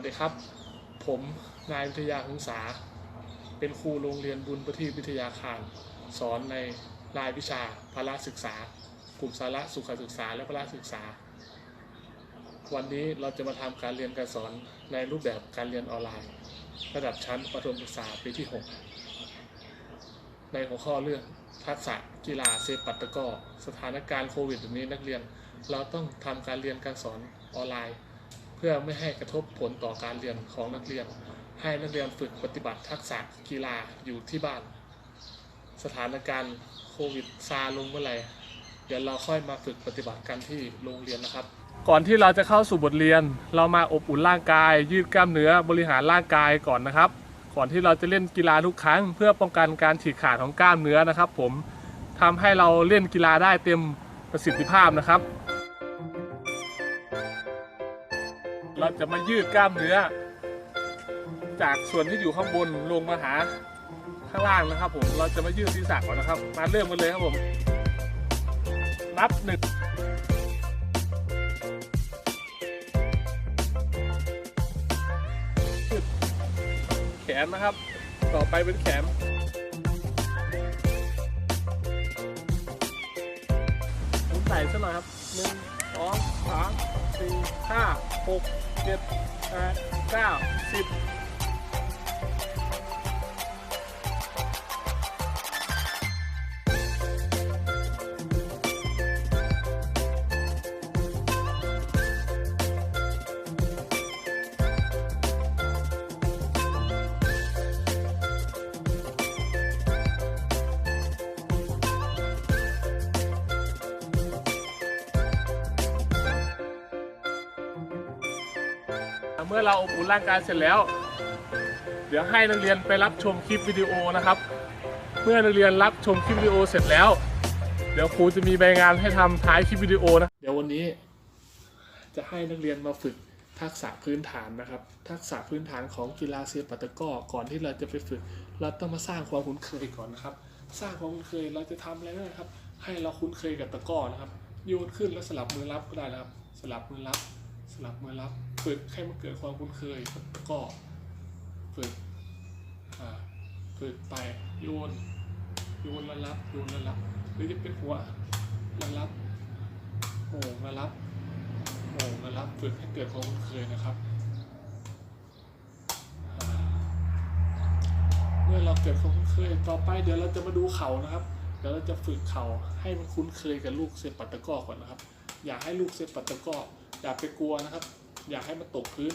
วัสดีครับ ผมนายวิทยาหงษา เป็นครูโรงเรียนบุญประทีปวิทยาคาร สอนในรายวิชาพละศึกษา กลุ่มสาระสุขศึกษาและพละศึกษา วันนี้เราจะมาทำการเรียนการสอนในรูปแบบการเรียนออนไลน์ ระดับชั้นประถมศึกษาปีที่ 6 ในหัวข้อเรื่องทักษะกีฬาเซปัตตะกอสถานการณ์โควิดแบบนี้นักเรียน เราต้องทำการเรียนการสอนออนไลน์ เพื่อไม่ให้กระทบผลต่อการเรียนของนักเรียน ให้นักเรียนฝึกปฏิบัติทักษะกีฬาอยู่ที่บ้าน สถานการณ์โควิดซาลงเมื่อไหร่เดี๋ยวเราค่อยมาฝึกปฏิบัติกันที่โรงเรียนนะครับ ก่อนที่เราจะเข้าสู่บทเรียน เรามาอบอุ่นร่างกาย ยืดกล้ามเนื้อบริหารร่างกายก่อนนะครับ ก่อนที่เราจะเล่นกีฬาทุกครั้ง เพื่อป้องกันการฉีกขาดของกล้ามเนื้อนะครับ ผมทำให้เราเล่นกีฬาได้เต็มประสิทธิภาพนะครับ เราจะมายืดกล้ามเนื้อ จากส่วนที่อยู่ข้างบนลงมาหาข้างล่างนะครับ ผมเราจะมายืดศีรษะก่อนนะครับ มาเริ่มกันเลยครับผม นับหนึ่งแขนนะครับ ต่อไปเป็นแขนผมใส่ซะหน่อยครับหนึ่งสองสามสี่ห้า หกเจ็ดแปดเก้าสิบ เมื่อเราอบอุ่นร่างกายเสร็จแล้ว เดี๋ยวให้นักเรียนไปรับชมคลิปวิดีโอนะครับ เมื่อนักเรียนรับชมคลิปวิดีโอเสร็จแล้ว เดี๋ยวครูจะมีใบงานให้ทำท้ายคลิปวิดีโอนะ เดี๋ยววันนี้ จะให้นักเรียนมาฝึกทักษะพื้นฐานนะครับ ทักษะพื้นฐานของกีฬาเซียปัตตะก้อก่อนที่เราจะไปฝึก เราต้องมาสร้างความคุ้นเคยก่อนนะครับ สร้างความคุ้นเคยเราจะทำอะไรนะครับ ให้เราคุ้นเคยกับตะก้อนะครับโยนขึ้นแล้วสลับมือรับก็ได้นะครับ สลับมือรับ ลับมือรับฝึกให้มันเกิดความคุ้นเคยกับตะก้อฝึกฝึกไปโยนโยนแล้วรับโยนแล้วรับหรือจะเป็นหัวแล้วรับโอ่งแล้วรับโอ่งนะครับฝึกให้เกิดความคุ้นเคยนะครับเมื่อเราเกิดความคุ้นเคยต่อไปเดี๋ยวเราจะมาดูเข่านะครับเดี๋ยวเราจะฝึกเข่าให้มันคุ้นเคยกับลูกเซปัตตะก้อก่อนนะครับ อย่าให้ลูกเซปัตตะก้อ อย่าไปกลัวนะครับ อย่าให้มันตกพื้น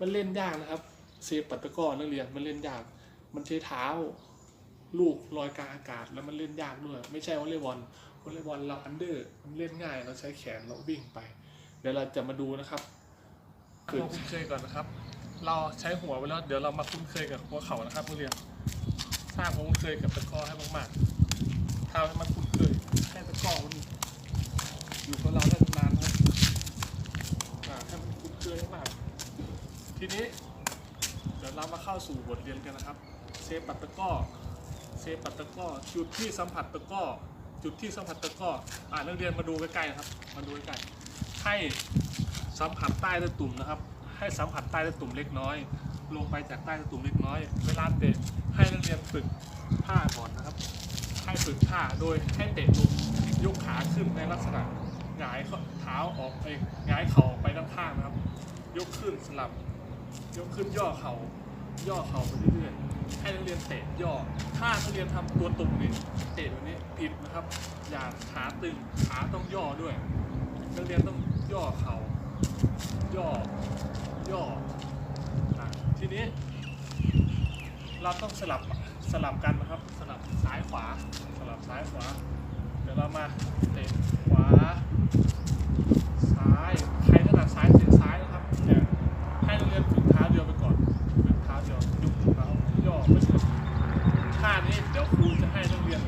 มันเล่นยากนะครับ เซปัตตะก้อนักเรียนมันเล่นยาก มันใช้เท้า ลูกลอยกลางอากาศแล้วมันเล่นยากด้วย ไม่ใช่วอลเลย์บอลวอลเลย์บอลเราอันเดอร์มันเล่นง่ายเราใช้แขนเราวิ่งไป เดี๋ยวเราจะมาดูนะครับคือคุ้นเคยก่อนนะครับ เราใช้หัวไปแล้วเดี๋ยวเรามาคุ้นเคยกับหัวเข่านะครับนักเรียนสร้างความคุ้นเคยกับตะก้อให้มากๆทำให้มันคุ้นเคยให้ตะก้อมันอยู่กับเราได้นานๆครับอ่าให้มันคุ้น เคยให้มาก ทีนี้เดี๋ยวเรามาเข้าสู่บทเรียนกันนะครับ เซปัตตะก้อเซปัตตะก้อจุดที่สัมผัสตะก้อจุดที่สัมผัสตะก้ออ่านักเรียนมาดูใกล้ๆนะครับ มาดูใกล้ๆให้สัมผัสใต้ตะตุ่มนะครับ ให้สัมผัสใต้ตะตุ่มเล็กน้อย ลงไปจากใต้ตะตุ่มเล็กน้อย เวลาเตะให้นักเรียนฝึกท่าก่อนนะครับ ให้ฝึกท่าโดยให้เตะลงยกขาขึ้นในลักษณะ หงายเท้าออกไปหงายเข่าออกไปด้านข้างนะครับ ยกขึ้นสลับ ยกขึ้นย่อเขา่าย่อเข่าไปเรื่อยๆให้นักเรียนเตะย่อ ถ้านักเรียนทำตัวตุ่มนี่เตะแบบนี้ผิดนะครับ อย่าขาตึงขาต้องย่อด้วยนักเรียนต้องย่อเขา่าย่อย่อทีนี้ เราต้องสลับสลับกันนะครับ สลับซ้ายขวา สลับซ้ายขวา เดี๋ยวเรามาเตะขวา ซ้าย ใครถนัด ซ้ายเตะซ้ายนะครับอย่ให้นักเรียนฝึกเท้าเดียวไปก่อนฝึกเท้าเดียวยุบเท้าย่อไม่ใช่ท่านี้เดี๋ยวครูจะให้นักเรียน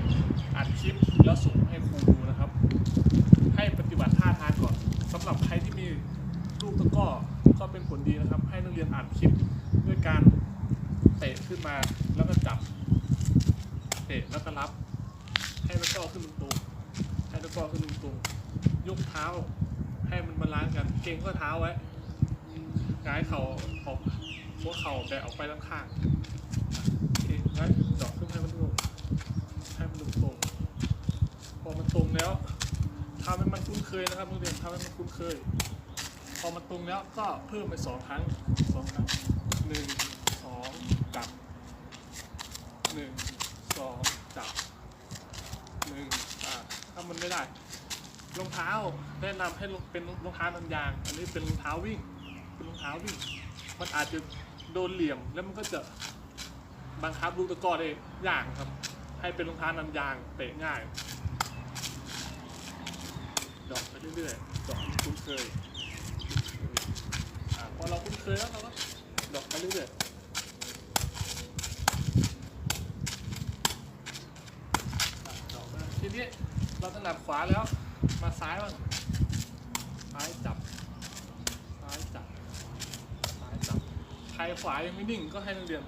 อัดคลิปแล้วส่งให้ครูดูนะครับ ให้ปฏิบัติท่าทางก่อนสำหรับใครที่มีลูกตะก้อก็เป็นผลดีนะครับ ให้นักเรียนอ่านคลิปด้วยการเตะขึ้นมาแล้วก็จับ เตะแล้วก็รับ ให้ตะก้อขึ้นตรงให้ตะก้อขึ้นตรงยกเท้า ให้มันบาลานซ์กันเก่งข้อเท้าไว้หงายเข่าออกหัวเข่าแบะออกไปด้านข้างโอเคงั้นดอกขึ้นให้มันตรงให้มันตรงตรงพอมันตรงแล้วทำให้มันคุ้นเคยนะครับนักเรียนทำให้มันคุ้นเคย พอมันตรงแล้วก็เพิ่มไปสองครั้งสองครั้งหนึ่งสองจับหนึ่งสองจับหนึ่งอ่าถ้ามันไม่ได้ รองเท้าแนะนำให้เป็นรองเท้านันยาง อันนี้เป็นรองเท้าวิ่ง เป็นรองเท้าวิ่ง มันอาจจะโดนเหลี่ยมแล้วมันก็จะบังคับลูกตะกร้อได้ยากครับ ให้เป็นรองเท้านันยางเตะง่าย ดอกไปเรื่อยๆ ดอกคุ้นเคยอพอเราคุ้นเคยแล้วเราก็ดอกไปเรื่อยๆดอกมาทีนี้เราถนัดขวาแล้ว มาซ้ายบ้างซ้ายจับ ซ้ายจับ ซ้ายจับใครขวายังไม่นิ่งก็ให้นักเรียน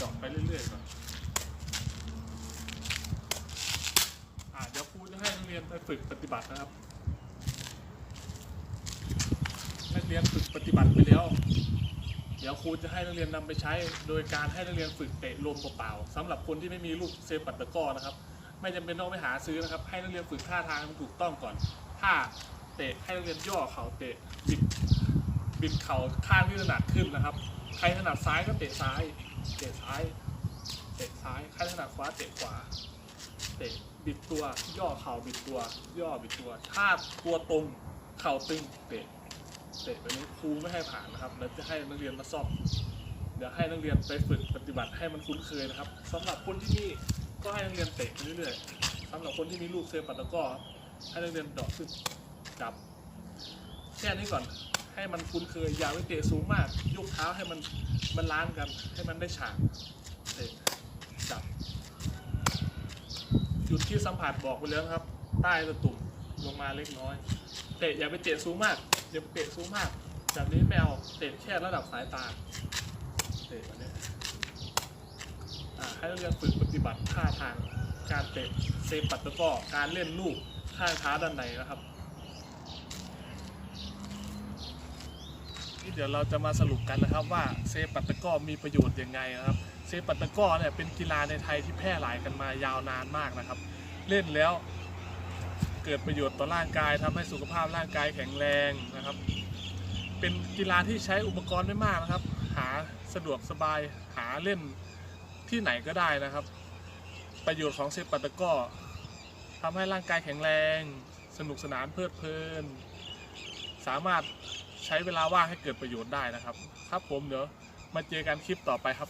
ดอกไปเรื่อยๆก่อนอ่าเดี๋ยวครูจะให้นักเรียนไปฝึกปฏิบัตินะครับ นักเรียนฝึกปฏิบัติไปแล้ว เดี๋ยวครูจะให้นักเรียนนำไปใช้ โดยการให้นักเรียนฝึกเตะลมเปล่าๆสำหรับคนที่ไม่มีลูกเซฟปัตตะก้อนะครับ ไม่จำเป็นต้องไปหาซื้อนะครับ ให้นักเรียนฝึกท่าทางให้มันถูกต้องก่อนถ้าเตะให้นักเรียนย่อเข่าเตะบิดบิดเข่าข้างที่ถนัดขึ้นนะครับ ใครถนัดซ้ายก็เตะซ้าย เตะซ้าย เตะซ้าย ใครถนัดขวาเตะขวา เตะบิดตัวย่อเข่าบิดตัว ย่อบิดตัวถ้าตัวตรงเข่าตึงเตะเตะแบบนี้ครูไม่ให้ผ่านนะครับแล้วจะให้นักเรียนมาซ่อมเดี๋ยวให้นักเรียนไปฝึกปฏิบัติให้มันคุ้นเคยนะครับสำหรับคนที่นี่ ก็ให้นักเรียนเตะไปเรื่อยๆสำหรับคนที่มีลูกเซฟปัตตะก้อให้นักเรียนดอกขึ้นจับแค่นี้ก่อนให้มันคุ้นเคยอย่าไปเตะสูงมากยกเท้าให้มันมันล้านกัน ให้มันได้ฉากเตะจับจุดที่สัมผัสบอกไปแล้วครับ ใต้ตะตุ่มลงมาเล็กน้อยเตะอย่าไปเตะสูงมากอย่าไปเตะสูงมากแบบนี้ไม่เอาเตะแค่ระดับสายตาเตะแบบนี้ ให้นักเรียนฝึกปฏิบัติท่าทางการเตะเซฟปัตตะก้อการเล่นลูกข้างเท้าด้านในนะครับนี่เดี๋ยวเราจะมาสรุปกันนะครับว่าเซฟปัตตะก้อมีประโยชน์ยังไงนะครับ เซฟปัตตะก้อเนี่ยเป็นกีฬาในไทยที่แพร่หลายกันมายาวนานมากนะครับ เล่นแล้วเกิดประโยชน์ต่อร่างกายทำให้สุขภาพร่างกายแข็งแรงนะครับ เป็นกีฬาที่ใช้อุปกรณ์ไม่มากนะครับ หาสะดวกสบายหาเล่น ที่ไหนก็ได้นะครับ ประโยชน์ของเซปัตตะก้อทำให้ร่างกายแข็งแรง สนุกสนานเพลิดเพลิน สามารถใช้เวลาว่างให้เกิดประโยชน์ได้นะครับ ครับผมเดี๋ยวมาเจอกันคลิปต่อไปครับ